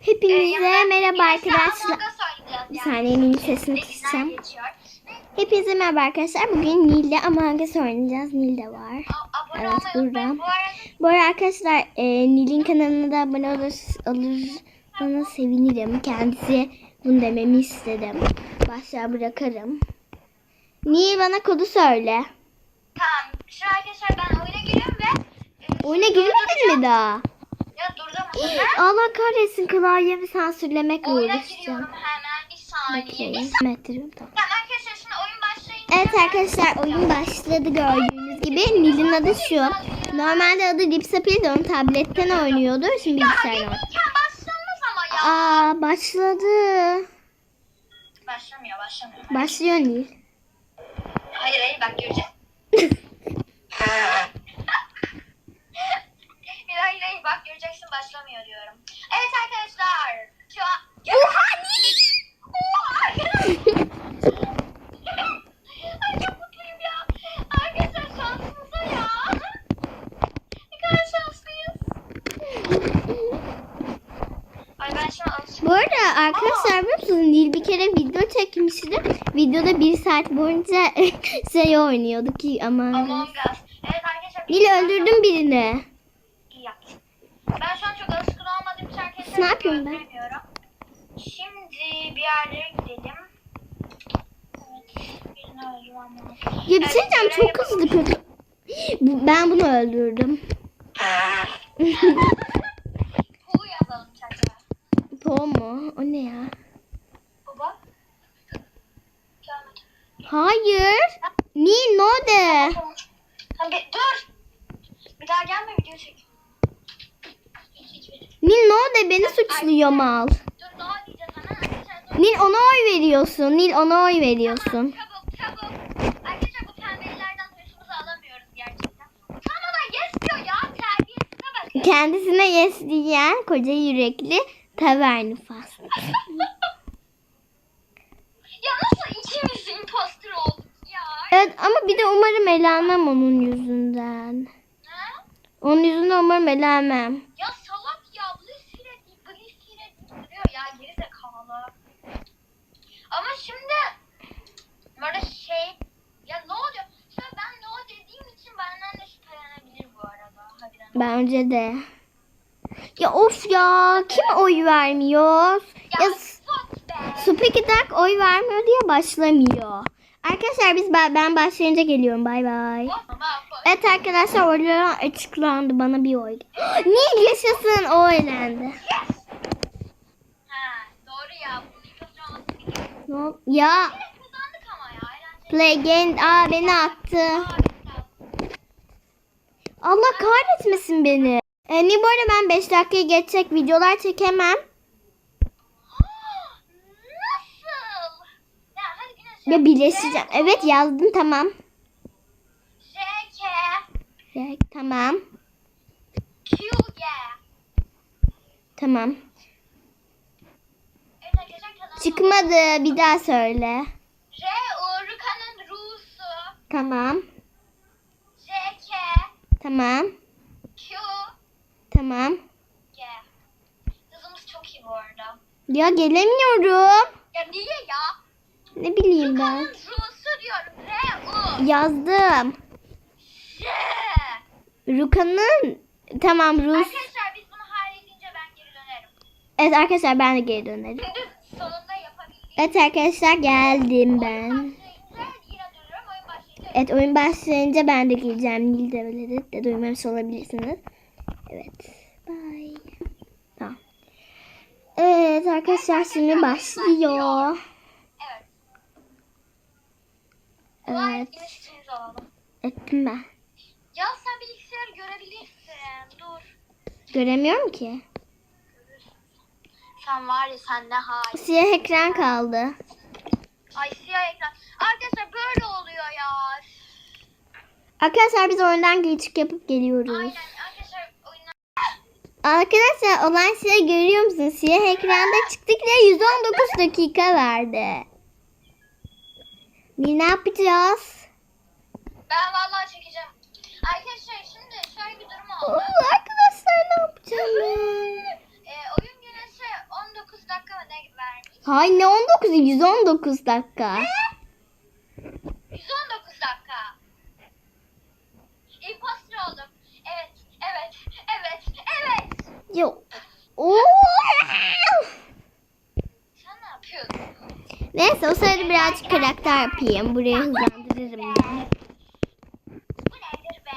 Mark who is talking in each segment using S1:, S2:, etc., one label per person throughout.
S1: Hepinize merhaba arkadaşlar.
S2: Among Us oynayacağız
S1: Bir
S2: yani.
S1: saniye Nil'in sesini
S2: geçiyor.
S1: Hepinize merhaba arkadaşlar. Bugün Nil'le Among Us oynayacağız. Nil de var.
S2: A- Abone
S1: Evet, burada.
S2: Bu arada
S1: arkadaşlar e, Nil'in kanalına da abone olur, olur bana sevinirim. Kendisi bunu dememi istedim. Başlığa bırakırım. Nil bana kodu söyle.
S2: tamam. Şu arkadaşlar ben oyuna giriyorum ve e,
S1: Oyuna girmedin mi daha?
S2: Ya?
S1: Allah kahretsin klavyemi sansürlemekle
S2: Oyuna
S1: uğraşacağım.
S2: giriyorum hemen bir saniye. Bir
S1: Bakayım.
S2: saniye.
S1: Metrem tamam.
S2: Tamam arkadaşlar şimdi oyun başlayınca
S1: Evet arkadaşlar oyun başladı gördüğünüz gibi. Nil'in adı şu. Normalde adı Lipsapil de onu tabletten oynuyordu. Şimdi
S2: Ya
S1: bilgisayardan.
S2: gelirken başlamaz ama ya.
S1: Aa başladı.
S2: Başlamıyor başlamıyor.
S1: Başlıyor Nil.
S2: Hayır hayır bak göreceğiz. Hayır hayır bak göreceksin başlamıyor diyorum. Evet arkadaşlar. Şu an... Oha niye? Oha arkadaşlar. Ay çok mutluyum ya. Arkadaşlar şansınıza ya. Ne kadar şanslıyız. Ay ben şu an.
S1: Bu arada arkadaşlar biliyor musunuz Nil bir kere video çekmişti. Videoda bir saat boyunca şey oynuyordu ki ama.
S2: Among Us. Evet arkadaşlar.
S1: Nil öldürdüm birini.
S2: İyi yaptın. Ben şu an çok alışkın olmadığım için
S1: yapıyorum ben?
S2: Şimdi bir yerlere gidelim. Evet.
S1: Ya bir şey diyeceğim çok hızlı kötü. Ben bunu öldürdüm.
S2: Pu yazalım çocuğa.
S1: Po mu? O ne ya?
S2: Baba. Gelmedi.
S1: Hayır. Nil no de.
S2: Tamam. Tamam bir dur. Bir daha gelme video çek. Hiç hiç hiç.
S1: Nil no de
S2: arkadaşlar dur.
S1: Nil ona oy veriyorsun. Nil ona oy veriyorsun.
S2: Çabuk çabuk. Arkadaşlar bu pembelilerden hırsımızı alamıyoruz gerçekten. Utanmadan yes diyor ya terbiyesine bakın.
S1: Kendisine yes diyen koca yürekli taverni fast.
S2: Ya nasıl ikimiz imposter olduk ya?
S1: Evet ama bir de umarım elenmem onun yüzünden.
S2: Ha?
S1: Onun yüzünden umarım elenmem.
S2: Ya Bliss hile değil, Bliss hile değil duruyor ya geri zekalı. Ama şimdi böyle şey ya ne oluyor? Şimdi ben no dediğim için benden de şüphelenebilir bu arada. Harbiden.
S1: Bence de. Ya of ya kim oy vermiyor?
S2: Ya,
S1: Ya. Spooky Duck oy vermiyor diye başlamıyor. Arkadaşlar biz ben, ben başlayınca geliyorum. Bay bay. Evet arkadaşlar oylar açıklandı. Bana bir oy. Nil yaşasın o eğlendi. Ol- Ya play game. Aa beni attı. Allah kahretmesin beni. E, bu arada ben 5 dakikaya geçecek videolar çekemem.
S2: Nasıl? Ya hadi
S1: birleşeceğim. Evet yazdım tamam.
S2: JK.
S1: Evet, tamam.
S2: QG.
S1: Tamam. Çıkmadı. Bir daha söyle.
S2: R. Urkan'ın Rusu.
S1: Tamam.
S2: JK.
S1: Tamam.
S2: Q.
S1: Tamam.
S2: G. Hızımız çok iyi bu arada.
S1: Ya gelemiyorum.
S2: Ya niye ya?
S1: Ne bileyim ben.
S2: Rusu diyorum. R. U.
S1: Yazdım.
S2: J.
S1: Ruka'nın tamam Rus.
S2: Arkadaşlar biz bunu halledince ben geri dönerim.
S1: Evet arkadaşlar ben de geri dönerim.
S2: Sonunda.
S1: Evet arkadaşlar geldim ben. Evet oyun başlayınca ben de geleceğim. Nil de öyle de, duymamış olabilirsiniz. Evet. Bye. Tamam. Evet arkadaşlar şimdi başlıyor.
S2: Evet.
S1: Ettim ben.
S2: Ya sen bilgisayarı görebilirsin. Dur.
S1: Göremiyorum ki.
S2: Sen var ya sen ne hal.
S1: Siyah ekran kaldı.
S2: Ay siyah ekran. Arkadaşlar böyle oluyor ya.
S1: Arkadaşlar biz oyundan geçik yapıp geliyoruz.
S2: Aynen arkadaşlar oyunlar.
S1: Arkadaşlar olan şey görüyor musunuz? Siyah ekranda çıktık ve 119 dakika verdi. Ne yapacağız?
S2: Ben vallahi çekeceğim. Arkadaşlar şimdi şöyle bir durum oldu.
S1: Oo, arkadaşlar ne yapacağım ben?
S2: Ee, oyun yönetici
S1: Hay ne 19 119 dakika.
S2: 119 dakika. Imposter oldum. Evet, evet, evet, evet.
S1: Yo. Oo.
S2: Sen ne?
S1: Neyse o sırada birazcık karakter yapayım. Burayı hızlandırırım ben.
S2: Bu nedir be?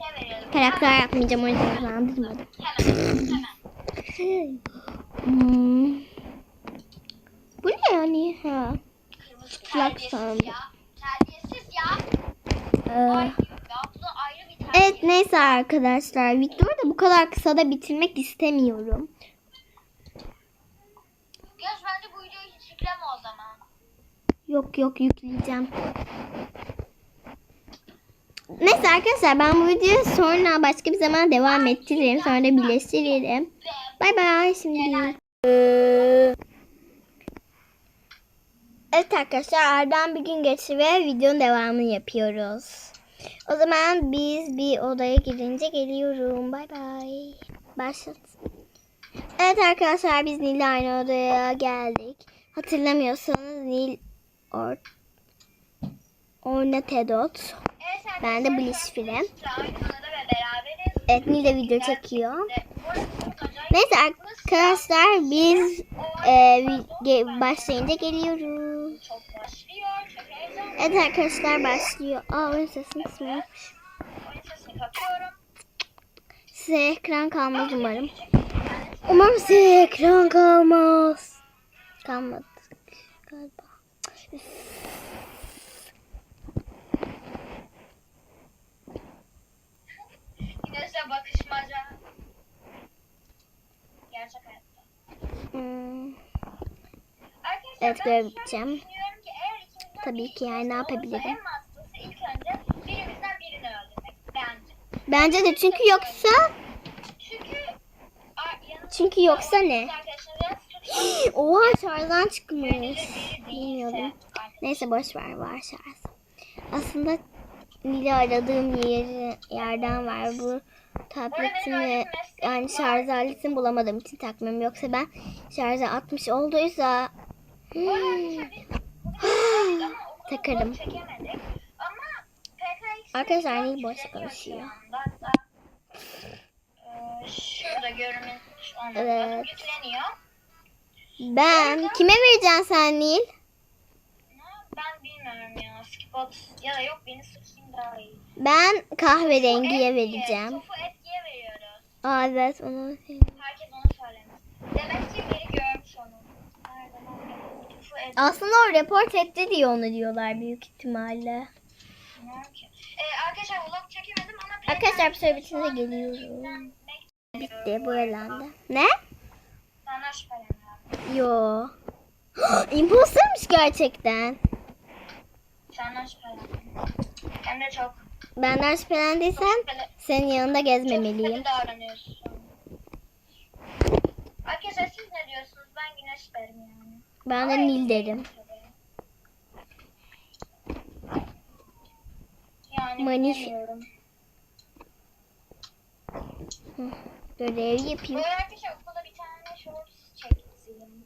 S2: Ne verelim?
S1: Karakter yapmayacağım o yüzden hızlandırmadım.
S2: Hemen, hemen.
S1: Hmm. Bu ne yani? Ha. Sandım.
S2: ya. Terbiyesiz ya.
S1: Ee, evet neyse arkadaşlar. Videoyu da bu kadar kısa da bitirmek istemiyorum.
S2: Göz bence bu videoyu hiç yükleme o zaman.
S1: Yok yok yükleyeceğim. Neyse arkadaşlar ben bu videoyu sonra başka bir zaman devam ettiririm. Sonra da birleştiririm. Bay bay şimdi. Evet arkadaşlar aradan bir gün geçti ve videonun devamını yapıyoruz. O zaman biz bir odaya girince geliyorum. Bay bay. Başlat. Evet arkadaşlar biz Nil'le aynı odaya geldik. Hatırlamıyorsanız Nil Or Ornatedot.
S2: Evet
S1: Ben de
S2: şu an
S1: Bliss Film.
S2: sizle Aynı odada ve beraberiz.
S1: Evet Nil de video çekiyor. Neyse arkadaşlar biz e, başlayınca geliyoruz. Evet arkadaşlar başlıyor. Aa oyun sesini kısmıyor. Size ekran kalmaz umarım. Umarım size ekran kalmaz. Kalmadı galiba.
S2: Güneşle bakışmaca. Gerçek hayatta.
S1: Hmm,
S2: Arkadaşlar
S1: Evet,
S2: ben
S1: Tabii ki yani ne yapabilirim?
S2: Bence.
S1: De çünkü yoksa
S2: Çünkü
S1: yoksa ne? Oha şarjdan çıkmış. Bilmiyordum. Neyse boş ver var şarj. Aslında Nil'i aradığım yeri, yerden var bu tabletimi yani şarj aletini bulamadığım için takmıyorum. Yoksa ben şarja atmış olduysa
S2: Bu arada
S1: Hmm. Takarım. Arkadaşlar Nil boş konuşuyor.
S2: Şurada görünmüş olması
S1: Evet. ben kime vereceksin sen Nil?
S2: Ben bilmiyorum ya. Skipbox ya da yok beni sıkayım daha iyi.
S1: Ben kahverengiye
S2: Etkiye,
S1: vereceğim.
S2: Tofu etkiye veriyoruz.
S1: Aa evet onu
S2: Herkes onu söylemiş. Demek ki biri görmüş onu. Tofu etkiye.
S1: Aslında o report etti diye onu diyorlar büyük ihtimalle.
S2: Bilmiyorum ki. Ee, arkadaşlar vlog çekemedim ama
S1: Arkadaşlar bir süre
S2: şu
S1: bitince geliyorum. Bitti bu elendi. Ne?
S2: Senden şüpheleniyorum.
S1: Yo. Impostermiş gerçekten.
S2: Senden şüpheleniyorum. Hem de çok.
S1: Benden şüphelendiysen senin yanında
S2: Çok
S1: gezmemeliyim.
S2: şüpheli davranıyorsun. Arkadaşlar siz ne diyorsunuz? Ben güneş derim yani.
S1: Ben de
S2: Ama
S1: Nil derim.
S2: Yani
S1: Manif-
S2: bilmiyorum.
S1: Görev
S2: Bu
S1: yapayım.
S2: arada arkadaşlar okulda bir tane shorts çektim.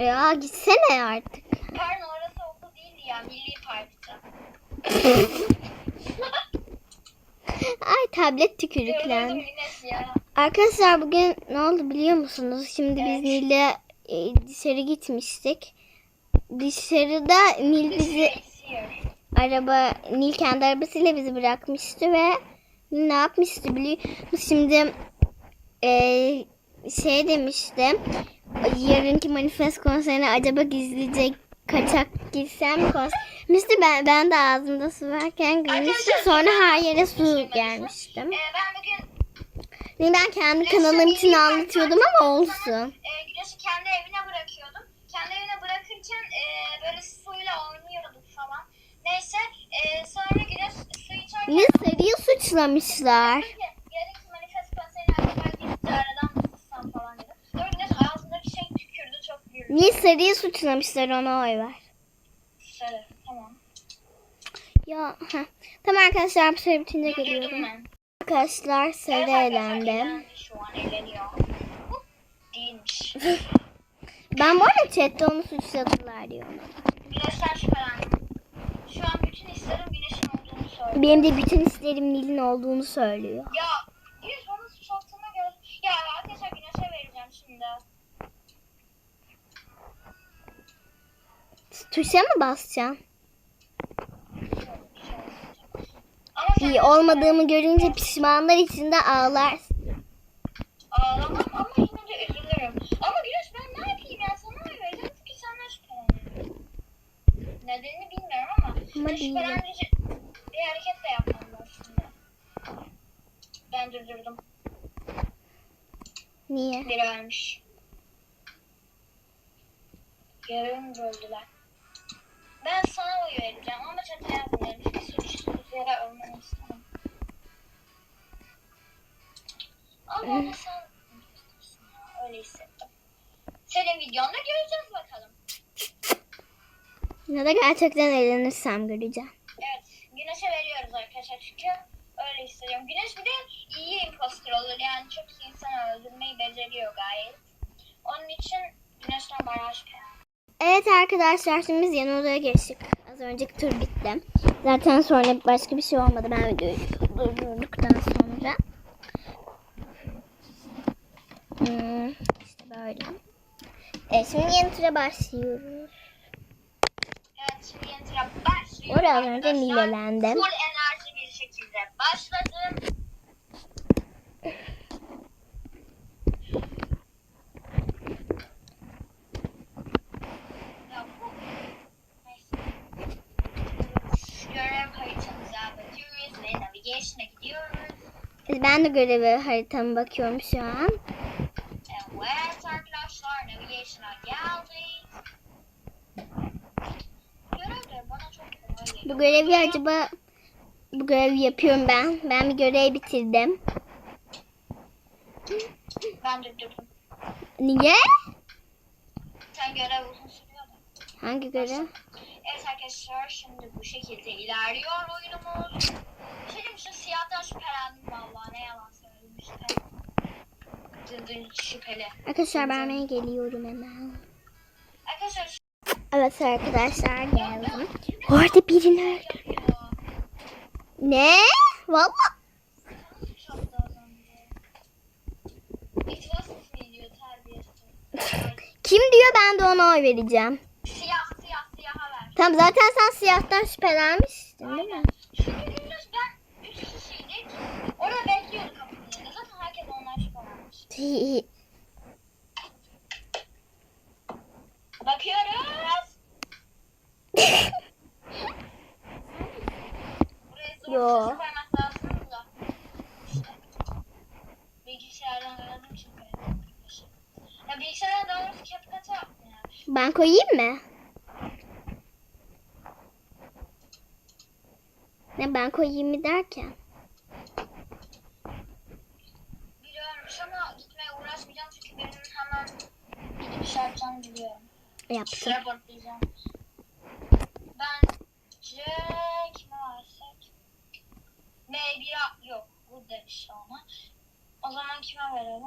S1: Ya gitsene artık.
S2: Pardon orası okul değildi ya. Milli.
S1: Ay tablet
S2: Gördüm
S1: tükürüklen.
S2: Güneş ya.
S1: Arkadaşlar bugün ne oldu biliyor musunuz? Şimdi biz. Nil'le e, dışarı gitmiştik. Dışarıda Nil bizi araba Nil kendi arabasıyla bizi bırakmıştı ve ne yapmıştı biliyor musun? Şimdi eee, şey demiştim yarınki manifest konserine acaba gizlice kaçak gitsem mi konser demişti ben, ben de ağzımda su varken gülmüştüm sonra her yere su gelmiştim.
S2: Ee, ben
S1: kendi kanalım için anlatıyordum ama olsun.
S2: e, Güneş'i kendi evine bırakıyordum. Kendi evine bırakırken e, böyle suyla oynuyorduk falan. Neyse e, sonra Güneş su içerken
S1: Nil sarıyı suçlamışlar. Nil sarıyı suçlamışlar ona oy ver.
S2: Sarı tamam.
S1: Ya heh. Tamam arkadaşlar bu süre bitince geliyorum. Arkadaşlar sarı
S2: Evet arkadaşlar,
S1: elendi.
S2: eğlendi, Şu an eğleniyor. Değilmiş.
S1: Ben bu arada chatte onu suçladılar diyor.
S2: Güneşten şüphelendim. Şu an bütün hislerim güneşin olduğunu söylüyor.
S1: Benim de bütün isterim Nil'in olduğunu söylüyor.
S2: Ya Güneş bana suç attığına göre... Ya arkadaşlar güneşe vereceğim şimdi.
S1: Tuşa mı
S2: sen
S1: İyi olmadığımı görünce pişmanlar içinde ağlarsın.
S2: ağlamam ama yine de üzülürüm. Ama Güneş ben ne yapayım ya sana oy vereceğim çünkü senden şüpheleniyorum. Nedenini bilmiyorum ama,
S1: Ama
S2: şüphelendirici bir hareket de yapmam aslında. Ben durdurdum.
S1: Niye?
S2: Biri ölmüş. Yarım böldüler. Ben sana oy vereceğim ama çete yazmıyorum. Çünkü suçsuz yere ölmeni istemem. Ama onu sen. Öyle hissettim. Senin videonda göreceğiz bakalım.
S1: Ya da gerçekten eğlenirsem göreceğim.
S2: Evet. Güneşe veriyoruz arkadaşlar çünkü öyle hissediyorum. Güneş bir de iyi impostor olur. Yani çok insan öldürmeyi beceriyor gayet. Onun için güneşten bayağı şüpheleniyorum.
S1: Evet arkadaşlar şimdi biz yeni odaya geçtik. Az önceki tur bitti. Zaten sonra başka bir şey olmadı. Ben videoyu durdurduktan sonra. Hmm, işte böyle. Evet şimdi yeni tura başlıyoruz.
S2: Evet şimdi yeni tura başlıyor.
S1: Oraya az önce nilelendim.
S2: Full enerji bir şekilde başladım. Ya bu- Neyse. Görev haritamıza bakıyoruz ve navigation'a gidiyoruz.
S1: Ben de görevi haritama bakıyorum şu an.
S2: Evet arkadaşlar navigation'a geldik.
S1: Bu görevi acaba bu görevi yapıyorum ben. Ben bir görev bitirdim.
S2: Ben durdurdum.
S1: Niye?
S2: Sen görev uzun da.
S1: Hangi görev?
S2: Evet arkadaşlar şimdi bu şekilde ilerliyor oyunumuz. Şey diyeyim, şu siyahtan şüphelendim vallahi ne yalan söyleyeyim şüphe. Dındın şüpheli.
S1: Arkadaşlar ben hemen geliyorum hemen.
S2: Arkadaşlar
S1: Evet arkadaşlar geldim. Orada birini öldür.
S2: yapıyor.
S1: Ne? Valla. Kim diyor ben de ona oy vereceğim. Tamam zaten sen siyahtan şüphelenmiştin değil mi?
S2: Çünkü gündüz ben üç kişiydik. Orada bekliyordu kapının önünde. Zaten herkes ondan şüphelenmiş. Bakıyoruz. Buraya zor
S1: Yo.
S2: ses koymak lazım da. İşte. Bilgisayardan aradım çünkü. Ya bilgisayardan daha doğrusu CapCut'a yani.
S1: ben koyayım mı? Ne ben koyayım mı derken?
S2: Biliyormuş ama gitmeye uğraşmayacağım çünkü benim hemen gidip şey yapacağım biliyorum.
S1: Yaptım.
S2: Raportlayacağım. Bence kime versek? M1 yok. Bu demiş ona. O zaman kime verelim?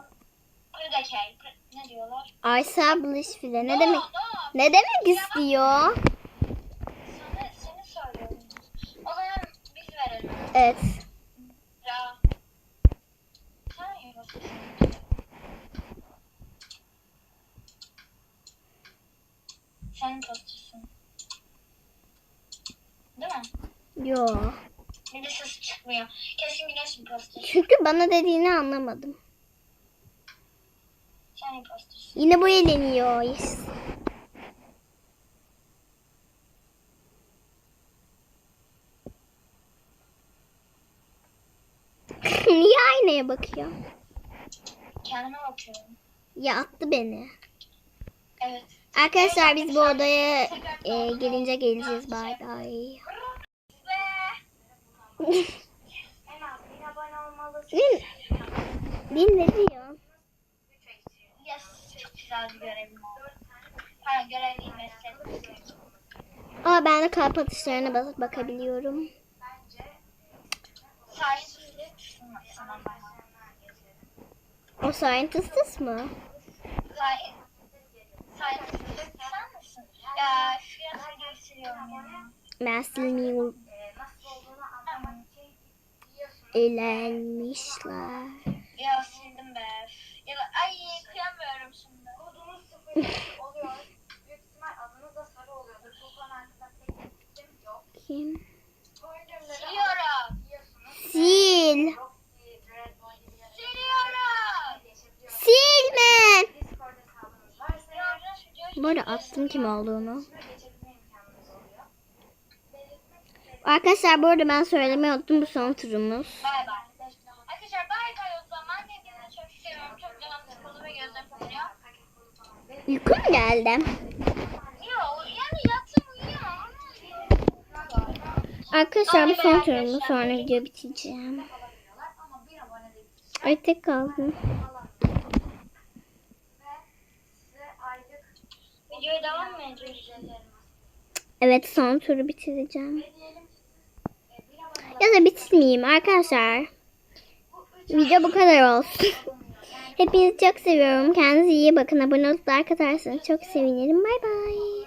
S2: Kırdakey. Ne diyorlar?
S1: Aysa Blish file. Ne
S2: No,
S1: demek?
S2: no.
S1: Ne demek istiyor? Evet.
S2: Ya. Sen impostersun. Değil mi?
S1: Yo.
S2: Bir de ses çıkmıyor. Kesin güneş imposter.
S1: Çünkü bana dediğini anlamadım.
S2: Sen impostersun.
S1: Yine bu eleniyor. Aynaya bakıyor?
S2: Kendime bakıyorum.
S1: Ya attı beni.
S2: Evet.
S1: Arkadaşlar biz bu odaya e, gelince geleceğiz.
S2: Bin abone olmalısın.
S1: Bin, bin ne diyor? Aa ben de kalp atışlarına basıp bakabiliyorum. O scientist mı?
S2: Say say sen misin? Ya şuraya videoyu siliyorum ya.
S1: Ben silmiyorum.
S3: nasıl olduğunu anlamak için biliyorsunuz.
S1: Eğlenmişler.
S2: Ya sildim be. Ya ay kıyamıyorum şimdi.
S3: Kodunuz 02 oluyor. Büyük ihtimal adınız da sarı oluyordur. Konu hakkında pek yok.
S1: Kim?
S2: Siliyorum.
S3: biliyorsunuz.
S1: Sil. Attım kim olduğunu. Arkadaşlar bu arada ben söylemeyi unuttum bu son turumuz.
S2: Bay bay. Arkadaşlar
S1: geldi. Arkadaşlar bu son turumuz sonra video
S3: de
S1: Ay tek kaldım.
S3: alamıyorlar. Ve size aylık
S2: Videoya devam mı ediyoruz?
S1: Evet son turu bitireceğim. Ya da bitirmeyeyim arkadaşlar. Video bu kadar olsun. Hepinizi çok seviyorum. Kendinize iyi bakın. Abone olup like atarsanız çok sevinirim. Bay bay.